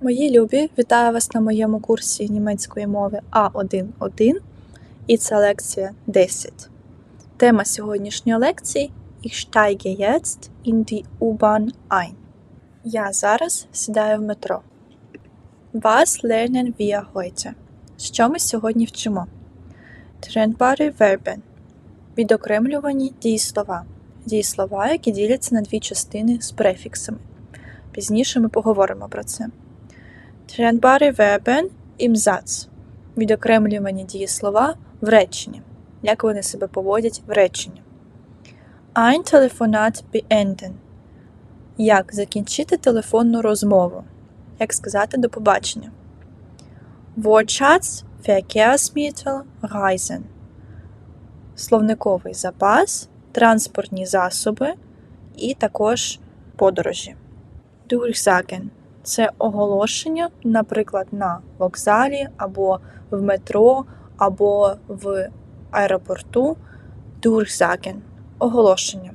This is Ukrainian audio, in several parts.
Мої любі, вітаю вас на моєму курсі німецької мови А1.1 і це лекція 10. Тема сьогоднішньої лекції Ich steige jetzt in die U-Bahn ein. Я зараз сідаю в метро. Was lernen wir heute? Що ми сьогодні вчимо? Trennbare Verben. Відокремлювані дієслова. Дієслова, які діляться на дві частини з префіксами. Пізніше ми поговоримо про це. Verben im Satz. Відокремлювані дієслова в реченні. Як вони себе поводять в реченні. Ein Telefonat beenden. Як закінчити телефонну розмову. Як сказати до побачення. Wortschatz, Verkehrsmittel, Reisen. Словниковий запас, транспортні засоби і також подорожі. Durchsagen – це оголошення, наприклад, на вокзалі, або в метро, або в аеропорту. Durchsagen – оголошення.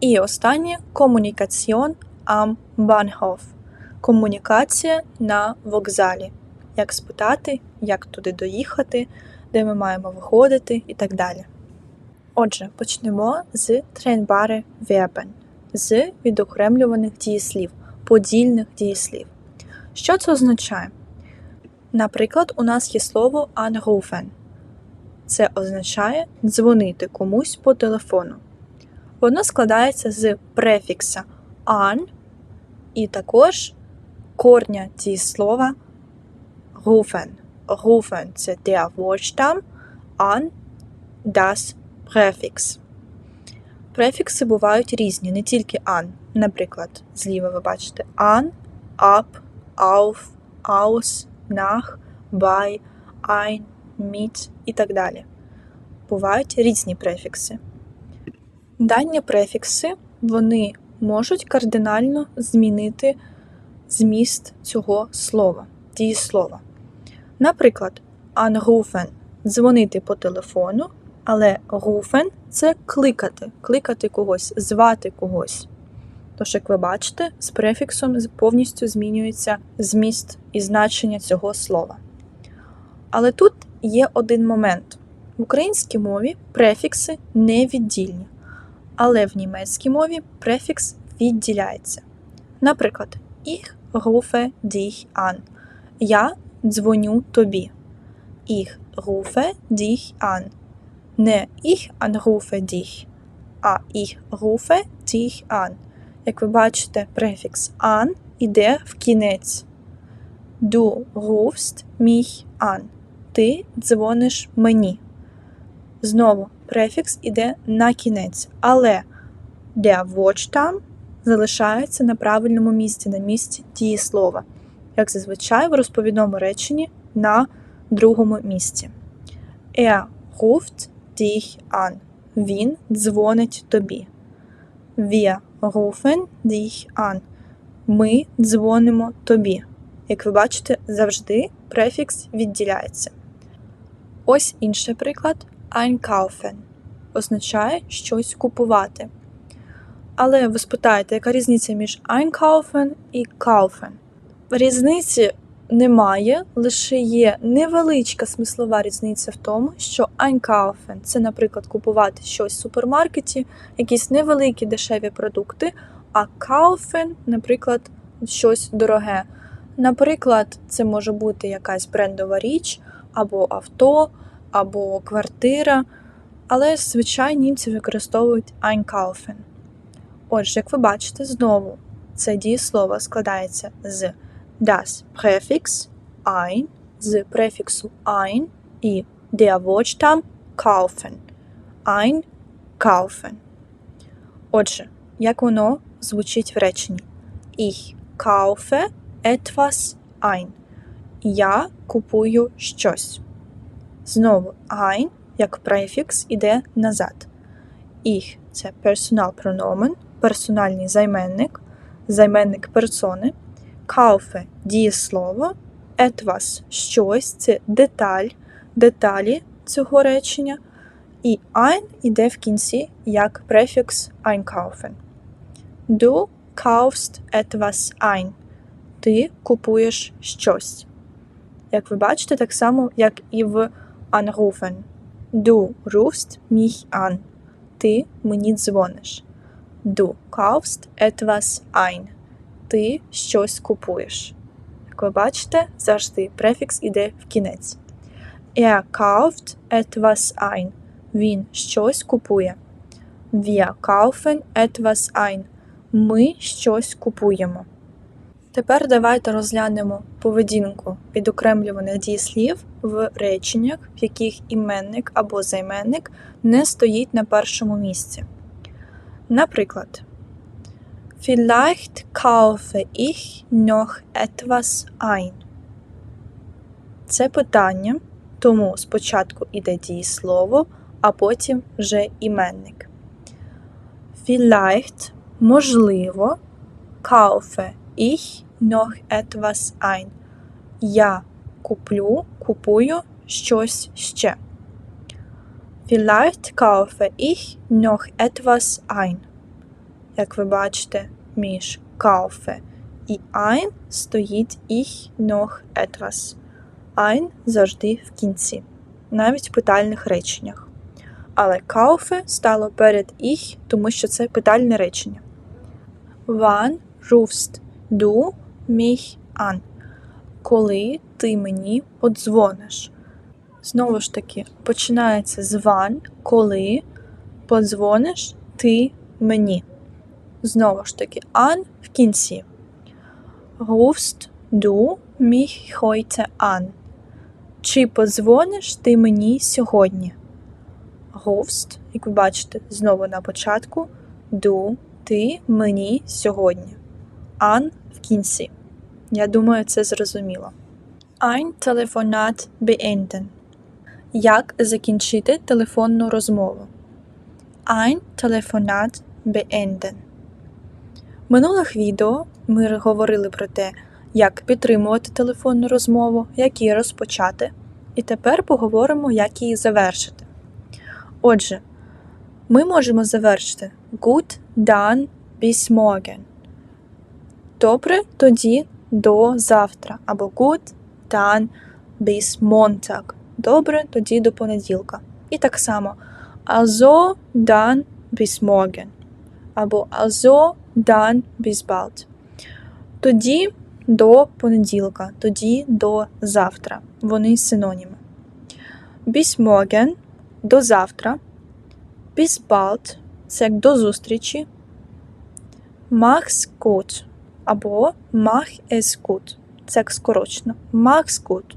І останнє комунікаціон am Bahnhof – комунікація на вокзалі. Як спитати, як туди доїхати, де ми маємо виходити і так далі. Отже, почнемо з trennbare Verben – з відокремлюваних дієслів, подільних дієслів. Що це означає? Наприклад, у нас є слово anrufen. Це означає дзвонити комусь по телефону. Воно складається з префікса an і також корня дієслова rufen. Rufen – це der Wortstamm, an – das Präfix. Префікси бувають різні, не тільки an. Наприклад, зліва ви бачите an, ab, auf, aus, nach, bei, ein, mit і так далі. Бувають різні префікси. Дані префікси вони можуть кардинально змінити зміст цього слова, дієслова. Наприклад, anrufen – дзвонити по телефону, але rufen – це кликати, кликати когось, звати когось. Тож, як ви бачите, з префіксом повністю змінюється зміст і значення цього слова. Але тут є один момент: в українській мові префікси не віддільні, але в німецькій мові префікс відділяється. Наприклад, ich rufe dich an. Я дзвоню тобі. Ich rufe dich an. Не ich anrufe dich, а ich rufe dich an. Як ви бачите, префікс an іде в кінець. Du rufst mich an. Ти дзвониш мені. Знову префікс іде на кінець, але der Wortstamm залишається на правильному місці, на місці дієслова, як зазвичай в розповідному реченні на другому місці. Er ruft dich an. Він дзвонить тобі. Wir rufen dich an. Ми дзвонимо тобі. Як ви бачите, завжди префікс відділяється. Ось інший приклад einkaufen означає щось купувати. Але ви спитаєте, яка різниця між einkaufen і kaufen? Різниці немає, лише є невеличка смислова різниця в тому, що einkaufen – це, наприклад, купувати щось в супермаркеті, якісь невеликі дешеві продукти, а kaufen, наприклад, щось дороге. Наприклад, це може бути якась брендова річ, або авто, або квартира, але звичайно німці використовують einkaufen. Отже, як ви бачите, знову це дієслово складається з das Präfix ein, з префіксу ein і der Wortstamm kaufen. Ein kaufen. Отже, як воно звучить в реченні? Ich kaufe etwas ein. Я купую щось. Знову ein, як префікс, іде назад. Ich – це персонал прономен, персональний займенник, займенник персони. Kaufe – дієслово, etwas – щось, це деталь, деталі цього речення. І ein іде в кінці як префікс einkaufen. Du kaufst etwas ein. Ти купуєш щось. Як ви бачите, так само, як і в anrufen. Du rufst mich an. Ти мені дзвониш. Du kaufst etwas ein. Ти щось купуєш. Як ви бачите, завжди префікс іде в кінець. Er kauft etwas ein. Він щось купує. Wir kaufen etwas ein. Ми щось купуємо. Тепер давайте розглянемо поведінку відокремлюваних дієслів в реченнях, в яких іменник або займенник не стоїть на першому місці. Наприклад, Vielleicht kaufe ich noch etwas ein. Це питання, тому спочатку іде дієслово, а потім вже іменник. Vielleicht, можливо, kaufe ich noch etwas ein. Я куплю, купую щось ще. Vielleicht kaufe ich noch etwas ein. Як ви бачите, між kaufe і ein стоїть ich noch etwas. Ein завжди в кінці, навіть в питальних реченнях. Але kaufe стало перед ich, тому що це питальне речення. Wann rufst du mich an? Коли ти мені подзвониш? Знову ж таки, починається з wann, коли подзвониш ти мені. Знову ж таки, an в кінці. Rufst du mich heute an? Чи подзвониш ти мені сьогодні? Rufst, як ви бачите, знову на початку. Du, ти мені сьогодні. An в кінці. Я думаю, це зрозуміло. Ein Telefonat beenden. Як закінчити телефонну розмову? Ein Telefonat beenden. Минулих відео ми говорили про те, як підтримувати телефонну розмову, як її розпочати. І тепер поговоримо, як її завершити. Отже, ми можемо завершити Gut, dann, bis morgen. Добре, тоді до завтра. Або Gut, dann, bis Montag. Добре, тоді до понеділка. І так само Also, dann, bis morgen. Або dann, bis bald. Тоді до понеділка, тоді до завтра. Вони синоніми. Morgen – до завтра. Bis це як до зустрічі. Mach's gut або es gut. Це як скорочено. Mach's gut.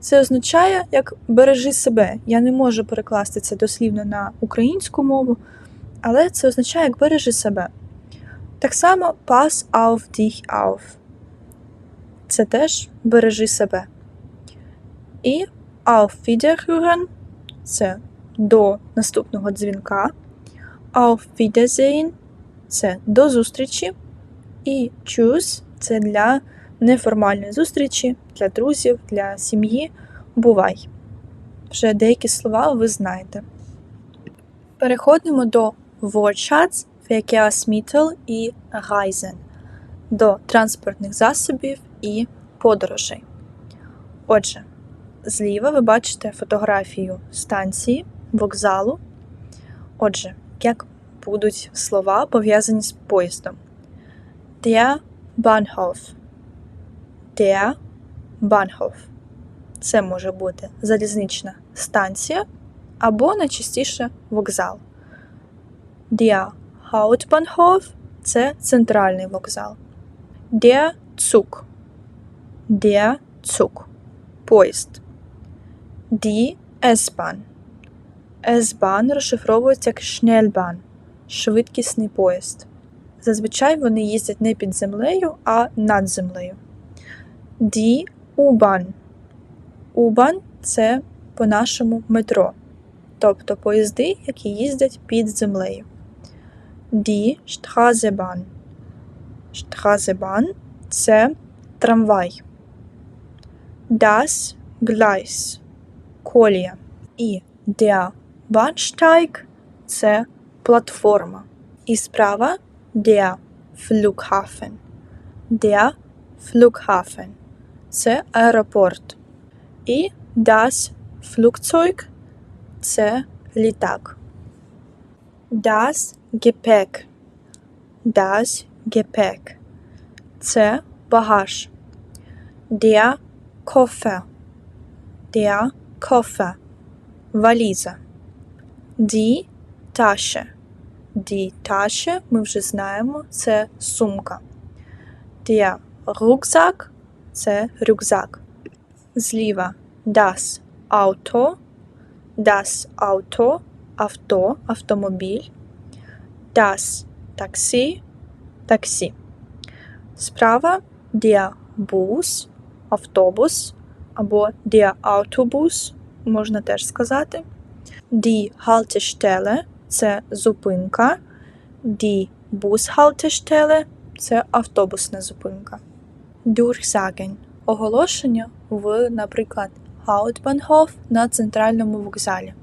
Це означає, як бережи себе. Я не можу перекласти це дослівно на українську мову, але це означає, як бережи себе. Так само pass auf dich auf. Це теж бережи себе. І auf Wiederhören – це до наступного дзвінка. Auf Wiedersehen – це до зустрічі. І tschüss – це для неформальної зустрічі, для друзів, для сім'ї. Бувай. Вже деякі слова ви знаєте. Переходимо до Wortschatz, Verkehrsmittel і Reisen, до транспортних засобів і подорожей. Отже, зліва ви бачите фотографію станції, вокзалу. Отже, як будуть слова пов'язані з поїздом. Der Bahnhof. Der Bahnhof. Це може бути залізнична станція або найчастіше вокзал. Der Hauptbahnhof – це центральний вокзал. Der Zug. Der Zug. Поїзд. Die S-Bahn. S-Bahn розшифровується як Schnellbahn – швидкісний поїзд. Зазвичай вони їздять не під землею, а над землею. Die U-Bahn. U-Bahn – це по-нашому метро, тобто поїзди, які їздять під землею. Die Straßenbahn. Straßenbahn – це трамвай. Das Gleis – колія. І der Bahnsteig – це платформа. І справа der Flughafen. Der Flughafen – це аеропорт. І das Flugzeug – це літак. Das Gepäck – das Gepäck – це багаж. Der Koffer – der Koffer – валіза. Die Tasche – die Tasche ми вже знаємо, це сумка. Der Rucksack – це рюкзак. Зліва das Auto, das Auto – авто, автомобіль, das Taxi – таксі. Справа der Bus – автобус або der Autobus – можна теж сказати. Die Haltestelle – це зупинка. Die Bushaltestelle – це автобусна зупинка. Durchsagen – оголошення в, наприклад, Hauptbahnhof на центральному вокзалі.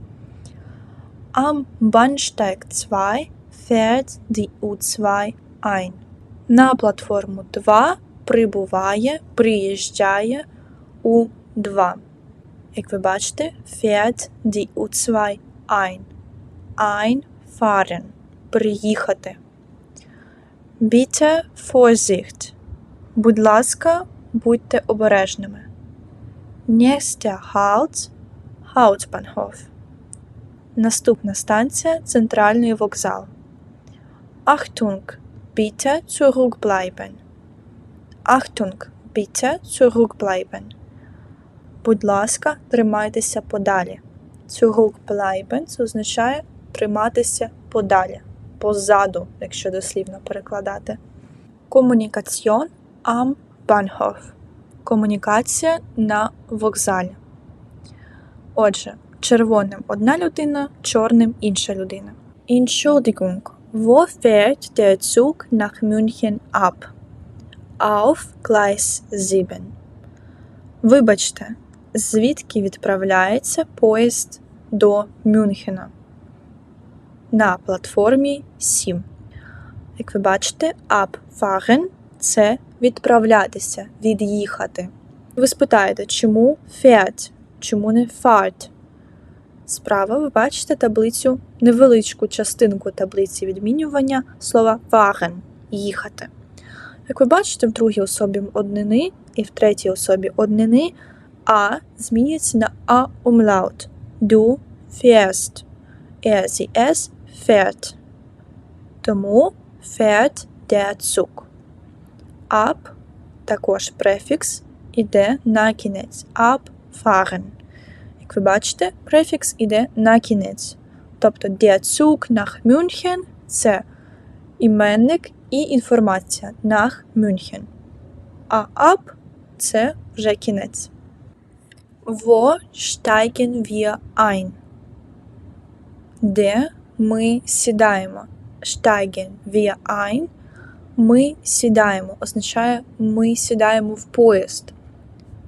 Am Bahnsteig 2 fährt die U2 ein. На платформу 2 прибуває, приїжджає У2. Як ви бачите, fährt die U2 ein. Einfahren – приїхати. Bitte Vorsicht. Будь ласка, будьте обережними. Nächster Halt – Hauptbahnhof. Наступна станція – центральний вокзал. Achtung, bitte zurückbleiben. Achtung, bitte zurückbleiben. Будь ласка, тримайтеся подалі. Zurückbleiben – означає триматися подалі, позаду, якщо дослівно перекладати. Комунікаціон am Bahnhof. Комунікація на вокзалі. Отже, червоним одна людина, чорним інша людина. Entschuldigung, wo fährt der Zug nach München ab? Auf Gleis 7. Вибачте, звідки відправляється поїзд до Мюнхена? На платформі 7. Як ви бачите, abfahren – це відправлятися, від'їхати. Ви спитаєте, чому fährt, чому не fahrt? Справа ви бачите таблицю, невеличку частинку таблиці відмінювання слова fahren – їхати. Як ви бачите, в другій особі однини і в третій особі однини А змінюється на А умлаут. Du fährst. Er, sie, es fährt. Тому fährt der Zug. Ab також префікс іде на кінець. Abfahren. Як ви бачите, префікс іде на кінець. Тобто der Zug nach München – це іменник і інформація nach München. А ab – це вже кінець. Wo steigen wir ein? Де ми сідаємо? Steigen wir ein. Ми сідаємо означає ми сідаємо в поїзд.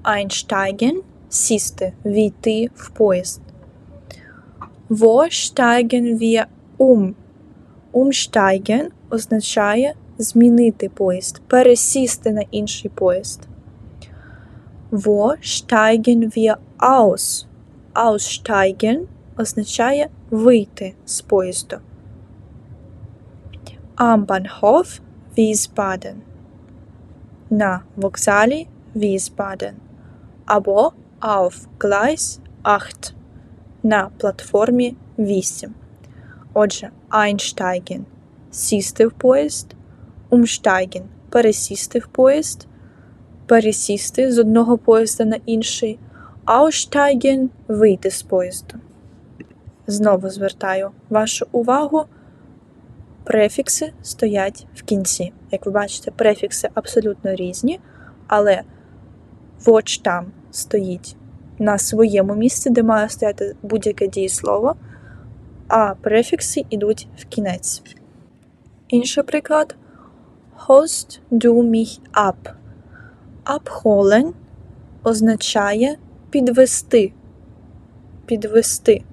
Einsteigen – сісти, війти в поїзд. Wo steigen wir um? Umsteigen означає змінити поїзд, пересісти на інший поїзд. Wo steigen wir aus? Aussteigen означає вийти з поїзду. Am Bahnhof Wiesbaden. На вокзалі Wiesbaden. Або auf Gleis 8. На платформі 8. Отже, einsteigen – сісти в поїзд, umsteigen – пересісти в поїзд, пересісти з одного поїзда на інший, aussteigen – вийти з поїзду. Знову звертаю вашу увагу. Префікси стоять в кінці. Як ви бачите, префікси абсолютно різні, але watch там стоїть на своєму місці, де має стояти будь-яке дієслово, а префікси йдуть в кінець. Інший приклад Host du mich ab. Abholen означає підвести. Підвести.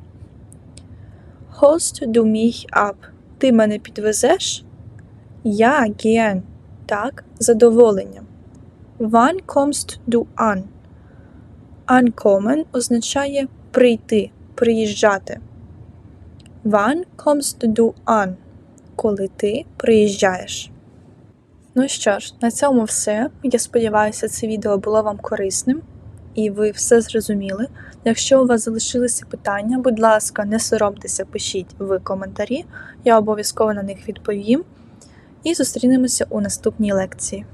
Host du mich ab. Ти мене підвезеш? Я gern. Так, задоволенням. Wann kommst du an? Ankommen означає прийти, приїжджати. Wann kommst du an? Коли ти приїжджаєш. Ну що ж, на цьому все. Я сподіваюся, це відео було вам корисним і ви все зрозуміли. Якщо у вас залишилися питання, будь ласка, не соромтеся, пишіть в коментарі. Я обов'язково на них відповім. І зустрінемося у наступній лекції.